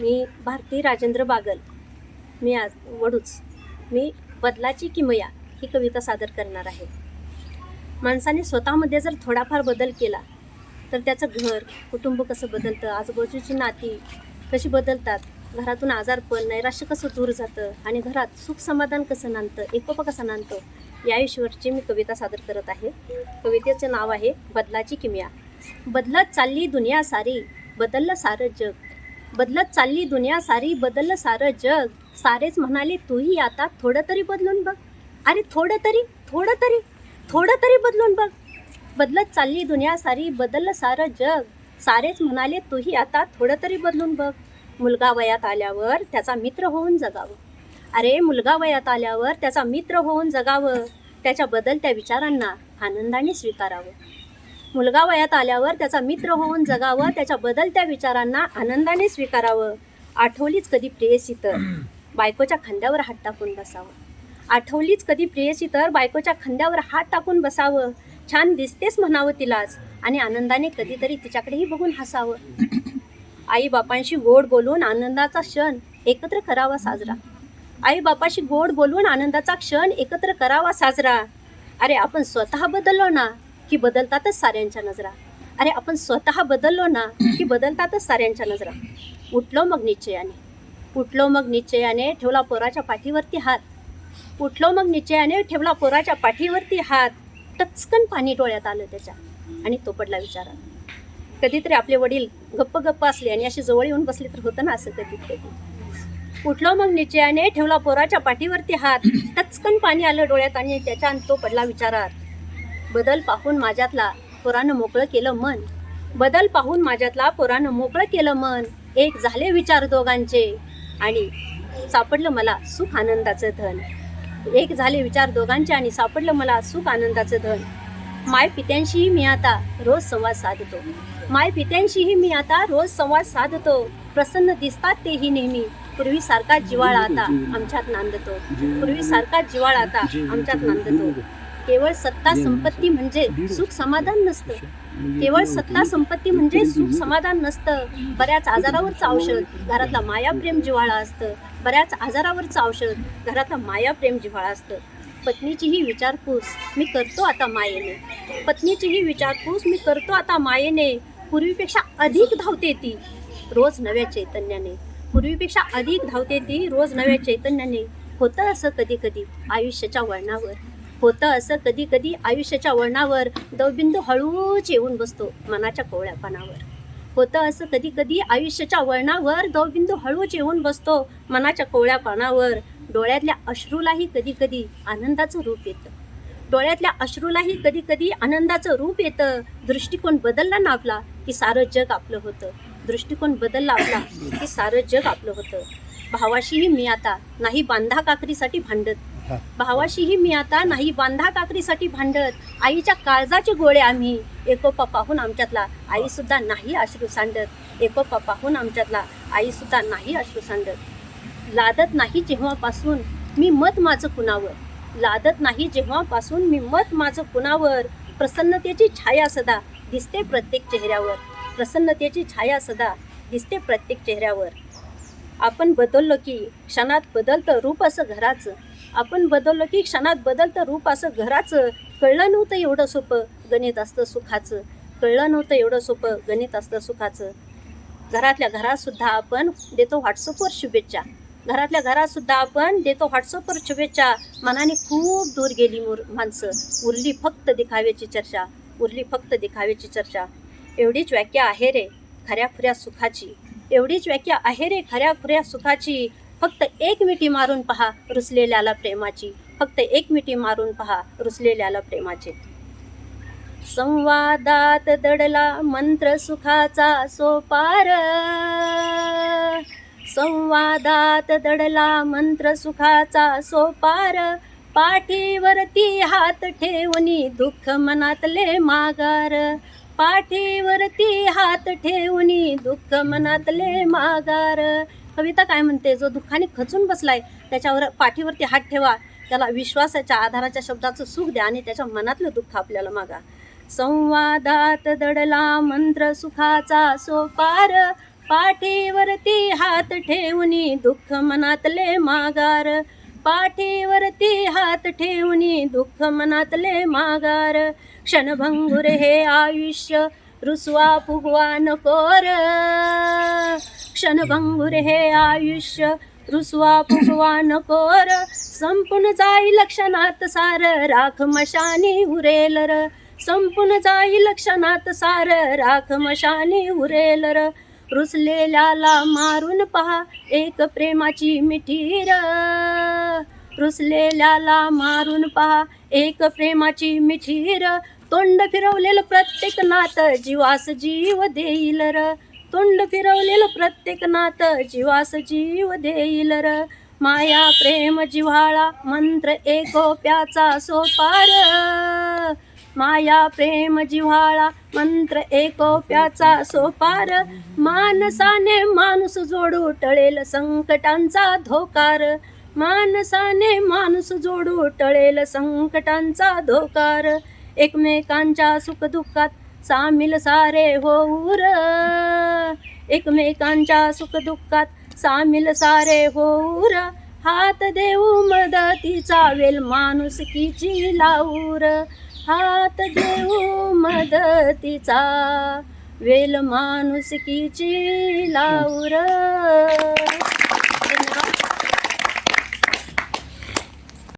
मी भारती राजेंद्र बागल. मी आज वडूच. मी बदलाची किमया ही कविता सादर करणार आहे. माणसाने स्वतःमध्ये जर थोडाफार बदल केला तर त्याचं घर कुटुंब कसं बदलतं आजूबाजूची नाती कशी बदलतात घरातून आजारपण नैराश्य कसं दूर जातं आणि घरात सुख समाधान कसं नांदतं एकोपा कसं नांदतो या विषयावरची मी कविता सादर करत आहे. कवितेचं नाव आहे बदलाची किमया बदलत चालली दुनिया सारी बदललं सारं जग. बदलत चालली दुनिया सारी बदललं सारं जग. सारेच म्हणाले तूही आता थोडं तरी बदलून बघ. अरे थोडं तरी थोडं तरी थोडं तरी बदलून बघ. बदलत चालली दुनिया सारी बदललं सारं जग. सारेच म्हणाले तूही आता थोडं तरी बदलून बघ. मुलगा वयात आल्यावर त्याचा मित्र होऊन जगावं. अरे मुलगा वयात आल्यावर त्याचा मित्र होऊन जगावं. त्याच्या बदलत्या विचारांना आनंदाने स्वीकारावं. मुलगा वयात आल्यावर त्याचा मित्र होऊन जगावं त्याच्या बदलत्या विचारांना आनंदाने स्वीकारावं. आठवलीच कधी प्रेयसी तर बायकोच्या खांद्यावर हात टाकून बसावं. आठवलीच कधी प्रेयसी तर बायकोच्या खांद्यावर हात टाकून बसावं. छान दिसतेस म्हणावं तिलाच आणि आनंदाने कधीतरी तिच्याकडेही बघून हसावं. आई बापांशी गोड बोलून आनंदाचा क्षण एकत्र करावा साजरा. आई बापाशी गोड बोलून आनंदाचा क्षण एकत्र करावा साजरा. अरे आपण स्वतः बदललो ना. की बदलतातच साऱ्यांच्या नजरा. अरे आपण स्वतः बदललो ना की बदलतातच साऱ्यांच्या नजरा. उठलो मग निश्चयाने. उठलो मग निश्चयाने ठेवला पोराच्या पाठीवरती हात. उठलो मग निश्चयाने ठेवला पोराच्या पाठीवरती हात. टचकन पाणी डोळ्यात आलं त्याच्या. आणि तो पडला विचारात. कधीतरी आपले वडील गप्प गप्प असले आणि अशी जवळ येऊन बसले तर होतं ना असं कधी कधी उठलो मग निश्चयाने ठेवला पोराच्या पाठीवरती हात. टचकन पाणी आलं डोळ्यात आणि त्याच्या तो पडला विचारात. बदल पाहून माझ्यातला पोरानं मोकळं केलं मन. बदल पाहून माझ्यातला पोरानं मोकळं केलं मन. एक झाले विचार दोघांचे. आणि सापडलं मला सुख आनंदाचं धन. एक झाले विचार दोघांचे आणि सापडलं मला सुख आनंदाचं धन. माय पित्यांशीही मी आता रोज संवाद साधतो. माय पित्यांशीही मी आता रोज संवाद साधतो. प्रसन्न दिसतात तेही नेहमी. पूर्वी सारखा जिवाळा आता आमच्यात नांदतो. पूर्वी सारखा जिवाळा आता आमच्यात नांदतो. केवळ सत्ता संपत्ती म्हणजे सुख समाधान नसतं. केवळ सत्ता संपत्ती म्हणजे सुख समाधान नसतं. बऱ्याच आजारावरचं औषध घरातला माया प्रेम जिव्हाळा असतं. बऱ्याच आजारावरचं औषध घरातला माया प्रेम जिव्हाळा असतं. पत्नीचीही विचारपूस मी करतो आता मायेने. पत्नीचीही विचारपूस मी करतो आता मायेने. पूर्वीपेक्षा अधिक धावते ती रोज नव्या चैतन्याने. पूर्वीपेक्षा अधिक धावते ती रोज नव्या चैतन्याने. होतं असं कधी कधी आयुष्याच्या वळणावर. होतं असं कधी कधी आयुष्याच्या वळणावर दवबिंदू हळूच येऊन बसतो मनाच्या कोवळ्या पानावर. होतं असं कधी कधी आयुष्याच्या वळणावर दवबिंदू हळूच येऊन बसतो मनाच्या कोवळ्या पानावर. डोळ्यातल्या अश्रूलाही कधी कधी आनंदाचं रूप येतं. डोळ्यातल्या अश्रूलाही कधी कधी आनंदाचं रूप येतं. दृष्टिकोन बदलला ना आपला की सारं जग आपलं होतं. दृष्टिकोन बदलला आपला की सारं जग आपलं होतं. भावाशीही मी आता नाही बांधा काकरीसाठी भांडत. भावाशीही मी आता नाही बांधा काकरीसाठी भांडत. आईच्या काळजाचे गोळे आम्ही एकोपा पाहून आमच्यातला. आई सुद्धा नाही अश्रू सांडत. एकोपा पाहून आमच्यातला. आई सुद्धा नाही अश्रू सांडत. लादत नाही जेव्हापासून मी मत माझं कुणावर. लादत नाही जेव्हापासून मी मत माझं कुणावर. प्रसन्नतेची छाया सदा दिसते प्रत्येक चेहऱ्यावर. प्रसन्नतेची छाया सदा दिसते प्रत्येक चेहऱ्यावर. आपण बदललो की क्षणात बदलतं रूप असं घराचं. आपण बदललो की क्षणात बदलतं रूप असं घराचं. कळलं नव्हतं एवढं सोपं गणित असतं सुखाचं. कळलं नव्हतं एवढं सोपं गणित असतं सुखाचं. घरातल्या घरातसुद्धा आपण देतो व्हॉट्सअपवर शुभेच्छा. घरातल्या घरातसुद्धा आपण देतो व्हॉट्सअपवर शुभेच्छा. मनाने खूप दूर गेली मुर माणसं. उरली फक्त दिखाव्याची चर्चा. उरली फक्त दिखाव्याची चर्चा. एवढीच व्याख्या आहे रे खऱ्या खुऱ्या सुखाची. एवढीच व्याख्या आहे रे खऱ्या खुऱ्या सुखाची. फक्त एक मिठी मारून पहा रुसलेल्याला प्रेमाची. फक्त एक मिठी मारून पहा रुसलेल्याला प्रेमाची. संवादात दडला मंत्र सुखाचा सोपार. संवादात दडला मंत्र सुखाचा सोपार. पाठीवरती हात ठेवणी दुःख मनातले मागार पाठीवरती हात ठेवणी दुःख मनातले मागार कविता काय म्हणते? जो दुःखाने खचून बसलाय त्याच्यावर पाठीवरती हात ठेवा. त्याला विश्वासाच्या आधाराच्या शब्दाचं सुख द्या आणि त्याच्या मनातलं दुःख आपल्याला मागा. संवादात दडला मंत्र सुखाचा सोपार. पाठीवरती हात ठेवणी दुःख मनातले मागार. पाठीवरती हात ठेवणी दुःख मनातले मागार. क्षणभंगुर हे आयुष्य रुसवा फुगवा नकोर. क्षणभंगुर हे आयुष्य रुसवा फुगवा नकोर. संपून जाई लक्षणात सार राख मशानी उरेल र. संपून जाई लक्षणात सार राख मशानी उरेल र. रुसलेल्याला मारून पहा एक प्रेमाची मिठीर. रुसलेल्याला मारून पहा एक प्रेमाची मिठीर. तोंड फिरवलेलं प्रत्येक नात जीवास जीव देईल र. तोंड फिरवलेलं प्रत्येक नात जीवास जीव देईल र. माया प्रेम जिव्हाळा मंत्र एकोप्याचा सोपार माया प्रेम जिव्हाळा मंत्र एकोप्याचा सोपार मानसाने माणूस जोडू टळेल संकटांचा धोकार. मानसाने माणूस जोडू टळेल संकटांचा धोकार. एकमेकांच्या सुखदुःखात सामील सारे होऊर एकमेकांच्या सुखदुःखात सामील सारे होऊर हात देऊ मदतीचा वेल माणुसकीची लाऊर. हात देऊ मदतीचा वेल माणुसकीची लाऊर.